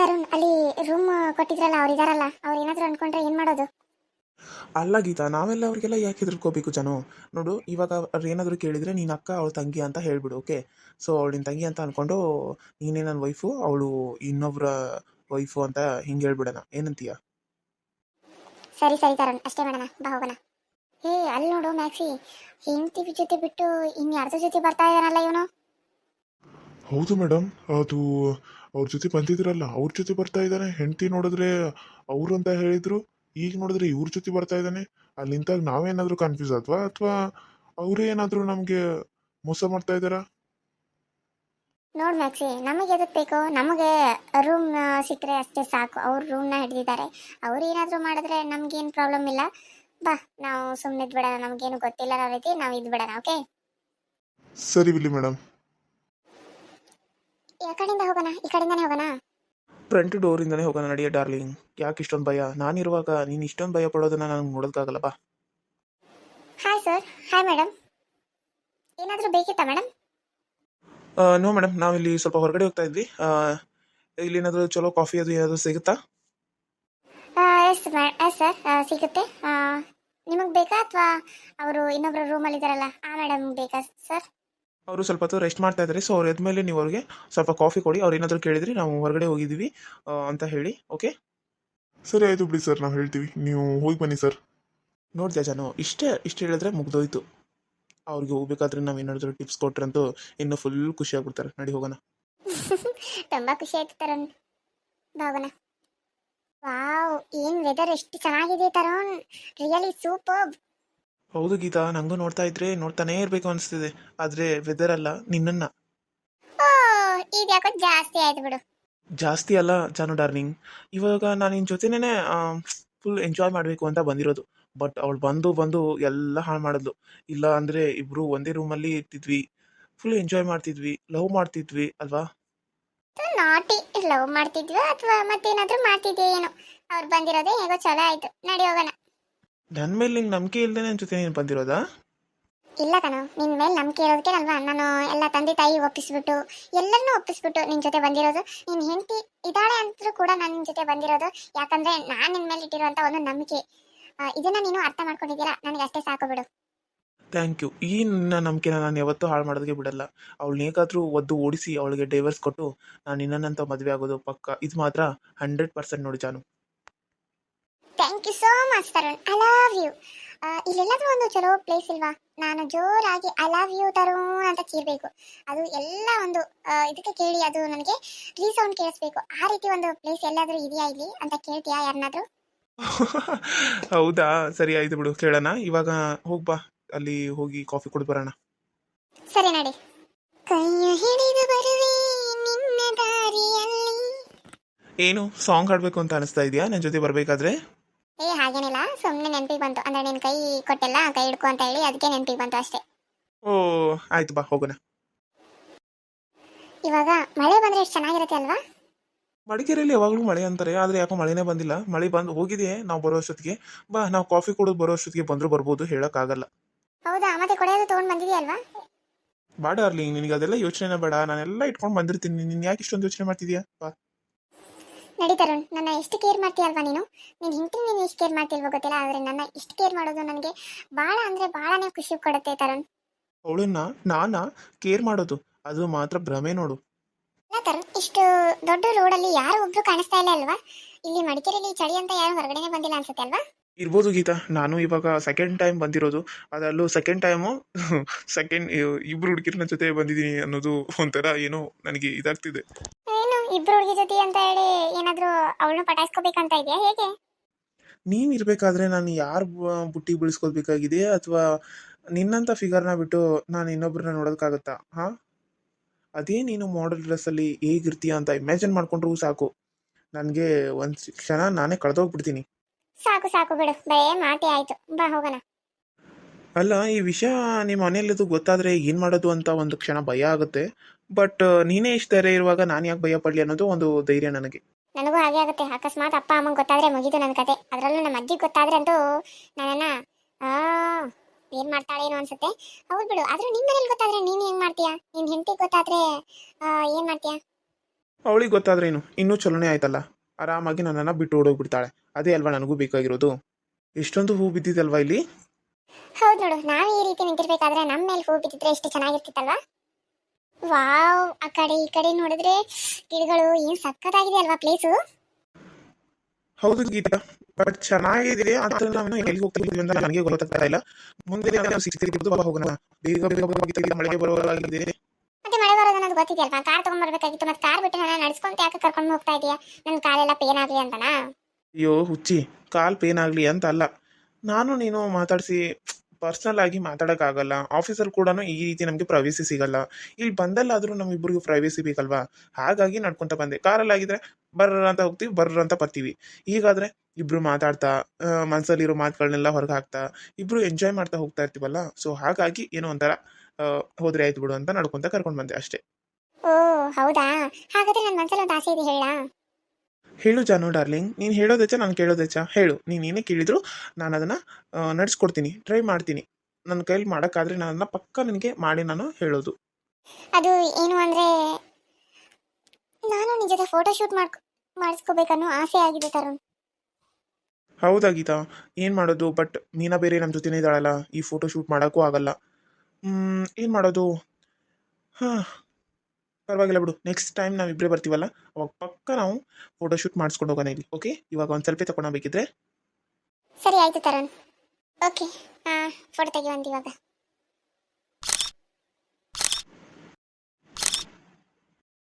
ತರುಣ್ ಅಲ್ಲಿ ರೂಮ್ ಕೊಟ್ಟಿದ್ರಲ್ಲ ಅವ್ರು ಇದಾರಲ್ಲ ಅವ್ರು ಏನಾದ್ರು ಅನ್ಕೊಂಡ್ರೆ ಏನ್ ಮಾಡೋದು? ಅಲ್ಲ ಗೀತಾ ನಾವೆಲ್ಲ ಅವ್ರಿಗೆಲ್ಲ ಯಾಕೆ ಹೆದರ್ಕೋಬೇಕು ಜನ? ನೋಡು ಇವಾಗ ಅವ್ರು ಏನಾದರೂ ಕೇಳಿದ್ರೆ ನೀನು ಅಕ್ಕ ಅವಳ ತಂಗಿ ಅಂತ ಹೇಳ್ಬಿಡು ಓಕೆ? ಸೊ ಅವಳು ನಿನ್ನ ತಂಗಿ ಅಂತ ಅನ್ಕೊಂಡು ನೀನೇ ನನ್ನ ವೈಫು ಅವಳು ಇನ್ನೊಬ್ಬರ ವೈಫು ಅಂತ ಹಿಂಗೆ ಹೇಳ್ಬಿಡೋಣ. ಏನಂತೀಯ? ಸರಿ ಸರಿ ತರುಣ್ ಅಷ್ಟೇ ಮಾಡೋಣ ಬಾ ಹೋಗೋಣ. ಹೇ ಅಲ್ಲಿ ನೋಡು ಮ್ಯಾಕ್ಸಿ ಹೆಂಡತಿ ಜೊತೆ ಬಿಟ್ಟು ಇನ್ ಯಾರ್ದ ಜೊತೆ ಬರ್ತಾ ಇದಾರಲ್ಲ ಇವನು? ಹೌದು ಮೇಡಮ್ ಅದು ಅವ್ರ ಜೊತೆ ಬಂದಿದ್ರಲ್ಲ ಅವ್ರ ಜೊತೆ ಬರ್ತಾ ಇದ್ದಾನೆ. ಹೆಂಡತಿ ನೋಡಿದ್ರೆ ಅವ್ರು ಅಂತ ಹೇಳಿದ್ರು ಈಗ ನೋಡಿದ್ರೆ ಇವ್ರ ಜೊತೆ ಬರ್ತಾ ಇದ್ದಾನೆ. ಅಲ್ಲಿ ನಿಂತಾಗ ನಾವೇನಾದ್ರೂ ಕನ್ಫ್ಯೂಸ್ ಆದ್ವಾ? ಅಥವಾ ಅವರೇ ಏನಾದರೂ ನಮಗೆ ಮೋಸ ಮಾಡ್ತಾ ಇದ್ದಾರಾ? ನೋಡ್ ಮ್ಯಾಕ್ಸಿ ನಮಗೆ ಎದಕ್ ಬೇಕು? ನಮಗೆ ರೂಮ್ ಸಿಕ್ಕರೆ ಅಷ್ಟೇ ಸಾಕು. ಅವ್ರ ರೂಮ್ನ ಹಿಡಿದಿದ್ದಾರೆ. ಅವ್ರು ಏನಾದರೂ ಮಾಡಿದ್ರೆ ನಮ್ಗೇನು ಪ್ರಾಬ್ಲಮ್ ಇಲ್ಲ. ಬಾ ನಾವು ಸುಮ್ಮನೆ ಬಿಡೋಣ ನಮ್ಗೇನು ಗೊತ್ತಿಲ್ಲ ರೀತಿ ನಾವು ಇದು ಬಿಡೋಣ ಓಕೆ ಸರಿ ಬಿಡಿ ಮೇಡಮ್ ಈ ಕಡೆಯಿಂದ ಹೋಗೋಣ ಈ ಕಡೆಯಿಂದಾನೇ ಹೋಗೋಣ. ಫ್ರಂಟ್ ಡೋರಿಂದನೇ ಹೋಗೋಣ ನಡೆಯ ಡಾರ್ಲಿಂಗ್ ಯಾಕೆ ಇಷ್ಟೊಂದು ಭಯ? ನಾನಿರುವಾಗ ನೀನು ಇಷ್ಟೊಂದು ಭಯ ಪಡೋದನ್ನ ನನಗೆ ನೋಡೋದಕ್ಕಾಗಲ್ಲ ಬಾ. ಹಾಯ್ ಸರ್ ಹಾಯ್ ಮೇಡಮ್ ಏನಾದರೂ ಬೇಕಿತ್ತಾ ಮೇಡಮ್ ನೋ ಮೇಡಮ್ ನಾವಿಲ್ಲಿ ಸ್ವಲ್ಪ ಹೊರಗಡೆ ಹೋಗ್ತಾ ಇದ್ವಿ. ಆ, ಇಲ್ಲಿ ಏನಾದರೂ ಚಲೋ ಕಾಫಿ ಅದು ಏನಾದರೂ ಸಿಗುತ್ತಾ? ಎಸ್ ಎಸ್ ಸರ್ ಸಿಗುತ್ತೆ. ನಿಮಗೆ ಬೇಕಾ ಅಥವಾ ಅವರು ಇನ್ನೊಬ್ಬರು ರೂಮಲ್ಲಿ ಇದ್ದಾರಲ್ಲ ಆ ಮೇಡಮ್ ಬೇಕಾ ಸರ್ ಅವರು ಸ್ವಲ್ಪ ಹೊತ್ತು ರೆಸ್ಟ್ ಮಾಡ್ತಾ ಇದ್ದಾರೆ. ಸೊ ಅವ್ರು ಎದ್ಮೇಲೆ ನೀವು ಅವ್ರಿಗೆ ಸ್ವಲ್ಪ ಕಾಫಿ ಕೊಡಿ. ಅವ್ರು ಏನಾದರೂ ಕೇಳಿದ್ರಿ ನಾವು ಹೊರಗಡೆ ಹೋಗಿದ್ದೀವಿ ಅಂತ ಹೇಳಿ. ಓಕೆ ಸರಿ ಆಯಿತು ಬಿಡಿ ಸರ್. ನಾವು ಹೇಳ್ತೀವಿ. ನೀವು ಹೋಗಿ ಬನ್ನಿ ಸರ್. ನೋಡಿದೆ ಜಾನು ಇಷ್ಟೇ ಇಷ್ಟು ಹೇಳಿದ್ರೆ ಮುಗ್ದೋಯ್ತು. ಅವ್ರಿಗೆ ಹೋಗ್ಬೇಕಾದ್ರೆ ನಾವು ಏನಾದರೂ ಟಿಪ್ಸ್ ಕೊಟ್ರಂತೂ ಇನ್ನೂ ಫುಲ್ ಖುಷಿ ಆಗ್ಬಿಡ್ತಾರೆ ನಡಿ ಹೋಗೋಣ. ತುಂಬಾ ಖುಷಿ ಆಯ್ತು ತರುಣ್. ಭಾವನ ವಾವ್ ಏನ್ ವೆದರ್ ಎಷ್ಟು ಚೆನ್ನಾಗಿದೆ ತರುಣ್. ರಿಯಲಿ ಸೂಪರ್ ಹೌದು ಗೀತಾ ನಂಗೂ ನೋಡ್ತಾ ಇದ್ರೆ ನೋಡ್ತಾನೇ ಇರಬೇಕು ಅನಿಸ್ತಿದೆ. ಆದ್ರೆ ವೆದರ್ ಅಲ್ಲ ನಿನ್ನನ್ನು? ಜಾಸ್ತಿ ಆಯ್ತು ಬಿಡು. ಜಾಸ್ತಿ ಅಲ್ಲ ಜಾನು ಡಾರ್ಲಿಂಗ್. ಇವಾಗ ನಾನು ನಿನ್ನ ಜೊತೆನೇ ಫುಲ್ ಎಂಜಾಯ್ ಮಾಡಬೇಕು ಅಂತ ಬಂದಿರೋದು. ಬಟ್ ಅವಳು ಬಂದು ಬಂದು ಎಲ್ಲ ಹಾಳು ಮಾಡಿದ್ಲು. ಇಲ್ಲ ಅಂದರೆ ಇಬ್ಬರು ಒಂದೇ ರೂಮಲ್ಲಿ ಇರ್ತಿದ್ವಿ. ಫುಲ್ ಎಂಜಾಯ್ ಮಾಡ್ತಿದ್ವಿ ಲವ್ ಮಾಡ್ತಿದ್ವಿ ಅಲ್ವಾ? ನಾಟಿ ಲವ್ ಮಾಡ್ತಿದ್ವಿ ಅಥವಾ ಮತ್ತೇನಾದ್ರೂ ಮಾಡ್ತಿದ್ವಿ ಏನೋ? ಅವ್ರು ಬಂದಿರೋದೇ ಹೇಗೋ ಚಲೋ ಆಯ್ತು. ನಡಿ ಹೋಗೋಣ. ನನ್ನ ಮೇಲೆ ನಿಂಗೆ ನಂಬಿಕೆ ಇಲ್ಲದೆ ನನ್ನ ಜೊತೆ ನೀನು ಬಂದಿರೋದಾ? ಇಲ್ಲ ಕಣೋ ನಿನ್ ಮೇಲೆ ನಂಬಿಕೆ ಇರೋದಕ್ಕೆ ಅಲ್ವಾ ನಾನು ಎಲ್ಲ ತಂದೆ ತಾಯಿ ಒಪ್ಪಿಸ್ಬಿಟ್ಟು ಎಲ್ಲರನ್ನೂ ಒಪ್ಪಿಸ್ಬಿಟ್ಟು ನಿನ್ ಜೊತೆ ಬಂದಿರೋದು. ನಿನ್ ಹೆಂಡತಿ ಇದ್ದಾಳೆ ಅಂತೂ ಕೂಡ ನಾನು ನಿನ್ ಜೊತೆ ಬಂದಿರೋದು. ಯಾಕಂದ್ರೆ ನಾನು ನಿನ್ ಮೇಲೆ ಇಟ್ಟಿರುವಂತ ಒಂದು ನಂಬಿಕೆ. ಆ, ಇದನ್ನ ನೀನು ಅರ್ಥ ಮಾಡ್ಕೊಂಡಿದ್ದೀರಾ? ನನಗೆ ಅಷ್ಟೇ ಸಾಕು ಬಿಡು. ಥ್ಯಾಂಕ್ ಯು ಈ ನನ್ನ ನಂಬಿಕೆನ ನಾನು ಯಾವತ್ತೂ ಹಾಳು ಮಾಡೋದಕ್ಕೆ ಬಿಡಲ್ಲ. ಅವಳು ಹೇಗಾದರೂ ಒದ್ದು ಓಡಿಸಿ ಅವಳಿಗೆ ಡೈವರ್ಸ್ ಕೊಟ್ಟು ನಾನು ನಿನ್ನಂತ ಮದುವೆ ಆಗೋದು ಪಕ್ಕ. ಇದು ಮಾತ್ರ ಹಂಡ್ರೆಡ್ ಪರ್ಸೆಂಟ್ ನೋಡಿ ಜಾನು. Thank you so much Tarun I love you ಇಲ್ಲೆಲ್ಲಾದ್ರೂ ಒಂದು ಚಲೋ ಪ್ಲೇಸ್ ಇಲ್ವಾ? ನಾನು ಜೋರಾಗಿ ಐ ಲವ್ ಯು ತರುಣ್ ಅಂತ ಕೇಳಬೇಕು. ಅದು ಎಲ್ಲ ಒಂದು ಇದಕ್ಕೆ ಕೇಳಿ ಅದು ನನಗೆ ರೀಸೌಂಡ್ ಕೇಳಿಸ್ಬೇಕು. ಆ ರೀತಿ ಒಂದು ಪ್ಲೇಸ್ ಎಲ್ಲಾದರೂ ಇದೆಯಾ ಇಲ್ಲಿ ಅಂತ ಕೇಳ್ತೀಯಾ ಯಾರನ್ನಾದರೂ ಹೌದಾ? ಸರಿ ಆಯ್ತು ಬಿಡು. ಕೇಳೋಣ. ಇವಾಗ ಹೋಗ್ಬಾ ಅಲ್ಲಿ ಹೋಗಿ ಕಾಫಿ ಕುಡಿದು ಬರೋಣ. ಸರಿ ನಡಿ. ಕೈಯ ಹಿಡಿದು ಬರುವೆ ನಿನ್ನ ದಾರಿಯಲ್ಲಿ. ಏನು? ಸಾಂಗ್ ಹಾಡಬೇಕು ಅಂತ ಅನಿಸ್ತಾ ಇದೆಯಾ? ನನ್ನ ಜೊತೆ ಬರಬೇಕಾದ್ರೆ? ಏ ಹಾಗೇನಿಲ್ಲ. ಸುಮ್ಮನೆ ನೆನಪಿಗೆ ಬಂತು. ಅಂದ್ರೆ ನಿನ್ ಕೈ ಕೊಟ್ಟೆಲ್ಲ ಕೈ ಹಿಡ್ಕೊ ಅಂತ ಹೇಳಿ ಅದಕ್ಕೆ ನೆನಪಿಗೆ ಬಂತು ಅಷ್ಟೇ. ಓ ಆಯ್ತು ಬಾ ಹೋಗೋಣ. ಇವಾಗ ಮಳೆ ಬಂದ್ರೆ ಎಷ್ಟು ಚೆನ್ನಾಗಿರುತ್ತೆ ಅಲ್ವಾ? ಮಡಿಕೇರಿಯಲ್ಲಿ ಯಾವಾಗಲೂ ಮಳೆ ಅಂತಾರೆ. ಆದರೆ ಯಾಕೋ ಮಳೆನೇ ಬಂದಿಲ್ಲ. ಮಳೆ ಬಂದು ಹೋಗಿದೆ ನಾವು ಬರೋ ಅಷ್ಟೊತ್ತಿಗೆ. ಬಾ ನಾವು ಕಾಫಿ ಕುಡಿದು ಬರೋ ಅಷ್ಟೊತ್ತಿಗೆ ಬಂದರೂ ಬರ್ಬೋದು ಹೇಳೋಕ್ಕಾಗಲ್ಲ ಹೌದಾ? ಮತ್ತೆ ಕೊಡೆಯದು ತಗೊಂಡ್ ಅಲ್ವಾ? ಬಾ ಅರ್ಲಿ ನಿನಗೆ ಅದೆಲ್ಲ ಯೋಚನೆ ಬೇಡ. ನಾನೆಲ್ಲ ಇಟ್ಕೊಂಡು ಬಂದಿರ್ತೀನಿ. ನೀನು ಯಾಕೆ ಇಷ್ಟೊಂದು ಯೋಚನೆ ಮಾಡ್ತಿದ್ಯಾ? ಬಾ. ನಡಿ ತರುಣ್ ನನ್ನ ಎಷ್ಟು ಕೇರ್ ಮಾಡ್ತೀಯಲ್ವಾ ನೀನು? ನೀನು ಹಿಂಗೆ ನೀನು ಎಷ್ಟು ಕೇರ್ ಮಾಡ್ತಿಲ್ವೋ ಗೊತ್ತಿಲ್ಲ ಆದ್ರೆ ನನ್ನ ಇಷ್ಟು ಕೇರ್ ಮಾಡೋದು ನನಗೆ ಬಹಳ ಅಂದ್ರೆ ಬಹಳನೇ ಖುಷಿ ಕೊಡುತ್ತೆ ತರುಣ್. ಅವಳನ್ನ ನಾನಾ ಕೇರ್ ಮಾಡೋದು ಅದು ಮಾತ್ರ ಭ್ರಮೆ ನೋಡು. ಇಲ್ಲ ತರುಣ್ ಇಷ್ಟು ದೊಡ್ಡ ರೋಡಲ್ಲಿ ಯಾರು ಒಬ್ರು ಕಾಣಿಸ್ತಾ ಇಲ್ಲ ಅಲ್ವಾ? ಇಲ್ಲಿ ಮಡಿಕೇರಿಯಲ್ಲಿ ಚಳಿ ಅಂತ ಯಾರು ಹೊರಗಡೆ ಬಂದಿಲ್ಲ ಅನ್ಸುತ್ತೆ ಅಲ್ವಾ? ಇರ್ಬೋದು ಗೀತಾ ನಾನು ಇವಾಗ ಸೆಕೆಂಡ್ ಟೈಮ್ ಬಂದಿರೋದು ಅದರಲ್ಲೂ ಸೆಕೆಂಡ್ ಟೈಮು ಸೆಕೆಂಡ್ ಇಬ್ರು ಹುಡುಗಿರ ಜೊತೆ ಬಂದಿದ್ದೀನಿ ಅನ್ನೋದು ಒಂಥರ ಏನೋ ನನಗೆ ಇದಾಗ್ತಿದೆ. ಇಬ್ರು ಹುಡುಗಿ ಜೊತೆ ಅಂತ ಹೇಳಿ ಏನಾದ್ರೂ ಅವಳನ್ನ ಪಟಾಯಿಸ್ಕೋಬೇಕಂತ ಇದೆಯಾ? ಹೇಗೆ? ನೀನು ಇರ್ಬೇಕಾದ್ರೆ ನಾನು ಯಾರ ಬುಟ್ಟಿ ಬೀಳಿಸ್ಕೋಬೇಕಾಗಿದೆ ಅಥವಾ ನಿನ್ನಂತ ಫಿಗರ್ನ ಬಿಟ್ಟು ನಾನು ಇನ್ನೊಬ್ಬರನ್ನ ನೋಡೋದಕ್ಕಾಗತ್ತಾ? ಹಾ? ಅದೇ ನೀನು ಮಾಡಲ್ ಡ್ರೆಸ್ಸಲ್ಲಿ ಹೇಗಿರ್ತೀಯ ಅಂತ ಇಮ್ಯಾಜಿನ್ ಮಾಡ್ಕೊಂಡ್ರೂ ಸಾಕು. ನನಗೆ ಒಂದ್ ಕ್ಷಣ ನಾನೇ ಕಳೆದೋಗ್ಬಿಡ್ತೀನಿ. ಸಾಕು ಸಾಕು ಬಿಡು. ಬರೇ ಮಾತೇ ಆಯ್ತು. ಬಾ ಹೋಗೋಣ. ಅಲ್ಲ ಈ ವಿಷಯ ನಿಮ್ಮ ಮನೆಯಲ್ಲಿದ್ದು ಗೊತ್ತಾದ್ರೆ ಏನು ಮಾಡೋದು ಅಂತ ಒಂದು ಕ್ಷಣ ಭಯ ಆಗುತ್ತೆ. ಬಟ್ ನೀನೇ ಇಷ್ಟ ಧೈರ್ಯ ಇರುವಾಗ ನಾನು ಯಾಕೆ ಭಯ ಪಡಲಿ ಅನ್ನೋದು ಒಂದು ಧೈರ್ಯ ನನಗೆ. ನನಗೂ ಹಾಗೆ ಆಗುತ್ತೆ. ಅಕಸ್ಮಾತ್ ಅಪ್ಪ ಅಮ್ಮಂಗೆ ಗೊತ್ತಾದ್ರೆ ಮುಗಿದು ನನ್ನ ಕತೆ. ಅದರಲ್ಲೂ ನಮ್ಮ ಅಜ್ಜಿ ಗೊತ್ತಾದ್ರೆ ಅಂತೂ ನನ್ನನ್ನ ಆ ಮಾಡ್ತಾಳೆ ಏನು ಅನ್ಸುತ್ತೆ. ಹೌದು ಬಿಡು. ಆದ್ರೆ ನಿನ್ ಮನೇಲಿ ಗೊತ್ತಾದ್ರೆ ನೀನ್ ಹೆಂಗ್ ಮಾಡ್ತೀಯಾ? ನಿನ್ ಹೆಂಡತಿ ಗೊತ್ತಾದ್ರೆ ಆ, ಏನ್ ಮಾಡ್ತೀಯಾ? ಅವಳಿಗೆ ಗೊತ್ತಾದ್ರೇನು? ಇನ್ನೂ ಚಲೋನೇ ಆಯ್ತಲ್ಲ? ಆರಾಮಾಗಿ ನನ್ನನ್ನು ಬಿಟ್ಟು ಓಡೋಗ್ಬಿಡ್ತಾಳೆ. ಅದೇ ಅಲ್ವಾ ನನಗೂ ಬೇಕಾಗಿರೋದು? ಎಷ್ಟೊಂದು ಹೂ ಬಿದ್ದಿದಲ್ವಾ ಇಲ್ಲಿ? ಹೌದು ನೋಡು. ನಾವು ಈ ರೀತಿ ನಿಂತಿರ್ಬೇಕಾದ್ರೆ ನಮ್ಮ ಮೇಲೆ ಹೂ ಬಿದ್ದಿದ್ರೆ ಎಷ್ಟು ಚೆನ್ನಾಗಿರ್ತಿತ್ತಲ್ವಾ? ವಾವ್ ಆ ಕಡೆ ಈ ಕಡೆ ನೋಡಿದ್ರೆ ಗಿಡಗಳು ಏನ್ ಸಕ್ಕತ್ತಾಗಿದೆ ಅಲ್ವಾ ಪ್ಲೇಸು ಹೌದು ಗೀತಾ ಬಟ್ ಚೆನ್ನಾಗಿದೆ ಆದ್ರೆ ನಾವು ಎಲ್ಲಿ ಹೋಗ್ತಾ ಇದೀವಿ ಅಂತ ನನಗೆ ಗೊತ್ತಾಗ್ತಾ ಇಲ್ಲ. ಮುಂದೆ ನಾವು ಸಿಗ್ತಿರ್ಬೋದು ಬಾ ಹೋಗೋಣ. ಬೇಗ ಬೇಗ ಬೇಗ ಗೀತಾ, ಈಗ ಮಳೆಗೆ ಬರುವಾಗಿದೆ ಮತ್ತೆ ಮಳೆ ಬರೋದು ಅನ್ನೋದು ಗೊತ್ತಿದೆಯಲ್ವಾ ಕಾರ್ ತಗೊಂಡ್ಬರ್ಬೇಕಾಗಿತ್ತು ಮತ್ತೆ ಕಾರ್ ಬಿಟ್ಟು ನಾನು ನಡ್ಸ್ಕೊಂತ ಯಾಕೆ ಕರ್ಕೊಂಡು ಹೋಗ್ತಾ ಇದೀಯಾ ನನ್ನ ಕಾಲೆಲ್ಲ ಪೇನ್ ಆಗ್ಲಿ ಅಂತನಾ? ಅಯ್ಯೋ ಹುಚ್ಚಿ ಕಾಲ್ ಪೇನ್ ಆಗಲಿ ಅಂತ ಅಲ್ಲ. ನಾನು ನೀನು ಮಾತಾಡಿಸಿ ಪರ್ಸ್ನಲ್ ಆಗಿ ಮಾತಾಡೋಕ್ಕಾಗಲ್ಲ. ಆಫೀಸಲ್ಲಿ ಕೂಡ ಈ ರೀತಿ ನಮಗೆ ಪ್ರೈವೇಸಿ ಸಿಗಲ್ಲ. ಇಲ್ಲಿ ಬಂದಲ್ಲಾದರೂ ನಮ್ಮಿಬ್ಬರಿಗೂ ಪ್ರೈವೇಸಿ ಬೇಕಲ್ವಾ? ಹಾಗಾಗಿ ನಡ್ಕೊಂತ ಬಂದೆ. ಕಾರಲ್ಲಿ ಆಗಿದ್ರೆ ಬರ್ರ ಅಂತ ಹೋಗ್ತೀವಿ ಬರ್ರ ಅಂತ ಬರ್ತೀವಿ. ಈಗಾದ್ರೆ ಇಬ್ರು ಮಾತಾಡ್ತಾ ಆ, ಮನ್ಸಲ್ಲಿರೋ ಮಾತುಗಳನ್ನೆಲ್ಲ ಹೊರಗೆ ಹಾಕ್ತಾ ಇಬ್ರು ಎಂಜಾಯ್ ಮಾಡ್ತಾ ಹೋಗ್ತಾ ಇರ್ತೀವಲ್ಲ? ಸೊ ಹಾಗಾಗಿ ಏನೋ ಒಂಥರ ಹೋದ್ರೆ ಆಯ್ತು ಬಿಡು ಅಂತ ನಡ್ಕೊಂತ ಕರ್ಕೊಂಡು ಬಂದೆ ಅಷ್ಟೇ. ಓ ಹೌದಾ? ಹಾಗಾದ್ರೆ ನನ್ನ ಮನಸ್ಸಲ್ಲಿ ಒಂದು ಆಸೆ ಇದೆ ಹೇಳ? ಹೇಳು ಜಾನು ಡಾರ್ಲಿಂಗ್ ನೀನು ಹೇಳೋದೆಚ್ಚ ನಾನು ಕೇಳೋದೆಚ್ಚ ಹೇಳು ನೀನು ಏನೇ ಕೇಳಿದ್ರು ನಾನು ಅದನ್ನು ನಡೆಸ್ಕೊಡ್ತೀನಿ ಟ್ರೈ ಮಾಡ್ತೀನಿ. ನನ್ನ ಕೈಲಿ ಮಾಡೋಕ್ಕಾದ್ರೆ ನಾನು ಅದನ್ನು ಪಕ್ಕ ನಿನಗೆ ಮಾಡಿ ನಾನು ಹೇಳೋದು. ಅದು ಏನು ಅಂದರೆ ನಾನು ನಿಜದ ಜೊತೆ ಫೋಟೋ ಶೂಟ್ ಮಾಡ್ ಮಾಡಿಸ್ಕೋಬೇಕನ್ನೋ ಆಸೆ ಆಗಿದೆ ತರುಣ್. ಹೌದಾ ಗೀತಾ? ಏನು ಮಾಡೋದು? ಬಟ್ ಮೀನಾ ಬೇರೆ ನಮ್ಮ ಜೊತೆನೇ ಇದ್ದಾಳಲ್ಲ ಈ ಫೋಟೋ ಶೂಟ್ ಮಾಡೋಕ್ಕೂ ಆಗಲ್ಲ. ಏನು ಮಾಡೋದು? ಹಾಂ ಪರವಾಗಿಲ್ಲ ಬಿಡು. ನೆಕ್ಸ್ಟ್ ಟೈಮ್ ನಾವಿಬ್ಬರೇ ಬರ್ತೀವಲ್ಲ, ಅವಾಗ ಪಕ್ಕ ನಾವು ಫೋಟೋ ಶೂಟ್ ಮಾಡಿಸ್ಕೊಂಡು ಹೋಗೋಣ ಇಲ್ಲಿ ಓಕೆ ಇವಾಗ ಒಂದು ಸೆಲ್ಫಿ ತಗೊಂಡೋಗ್ಬೇಕಿದ್ರೆ ಸರಿ, ಆಯ್ತು ತರಣ್. ಓಕೆ ಫೋಟೋ ತೆಗಿವಂತ ಇವಾಗ.